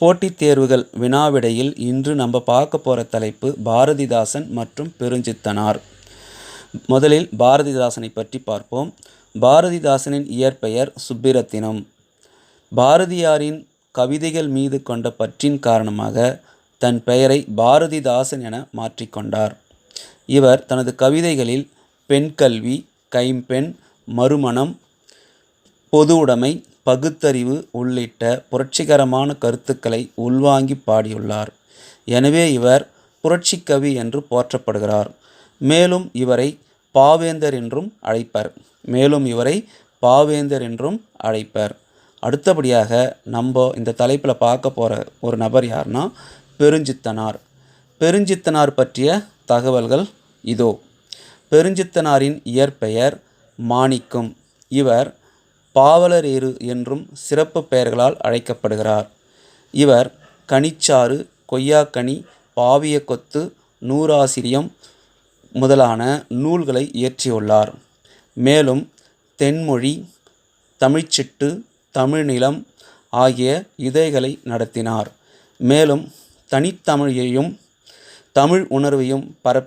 போட்டித் தேர்வுகள் வினாவிடையில் இன்று நம்ம பார்க்க போகிற தலைப்பு பாரதிதாசன் மற்றும் பெருஞ்சித்தனார். முதலில் பாரதிதாசனை பற்றி பார்ப்போம். பாரதிதாசனின் இயற்பெயர் சுப்பிரத்தினம். பாரதியாரின் கவிதைகள் மீது கொண்ட பற்றின் காரணமாக தன் பெயரை பாரதிதாசன் என மாற்றிக்கொண்டார் இவர் தனது கவிதைகளில் பெண் கல்வி கைம்பெண் மறுமணம் பொது உடைமை பகுத்தறிவு உள்ளிட்ட புரட்சிகரமான கருத்துக்களை உள்வாங்கி பாடியுள்ளார். எனவே இவர் புரட்சிக்கவி என்று போற்றப்படுகிறார். மேலும் இவரை பாவேந்தர் என்றும் அழைப்பர். மேலும் இவரை பாவேந்தர் என்றும் அழைப்பர். அடுத்தபடியாக நம்ம இந்த தலைப்பில் பார்க்க போகிற ஒரு நபர் யாருன்னா பெருஞ்சித்தனார். பெருஞ்சித்தனார் பற்றிய தகவல்கள் இதோ. பெருஞ்சித்தனாரின் இயற்பெயர் மாணிக்கம். இவர் பாவலரேறு என்றும் சிறப்பு பெயர்களால் அழைக்கப்படுகிறார். இவர் கனிச்சாறு கொய்யாக்கனி பாவியக்கொத்து நூறாசிரியம் முதலான நூல்களை இயற்றியுள்ளார். மேலும் தென்மொழி தமிழ்ச்சிட்டு தமிழ்நிலம் ஆகிய இதழ்களை நடத்தினார். மேலும் தனித்தமிழையும் தமிழ் உணர்வையும் பரப்ப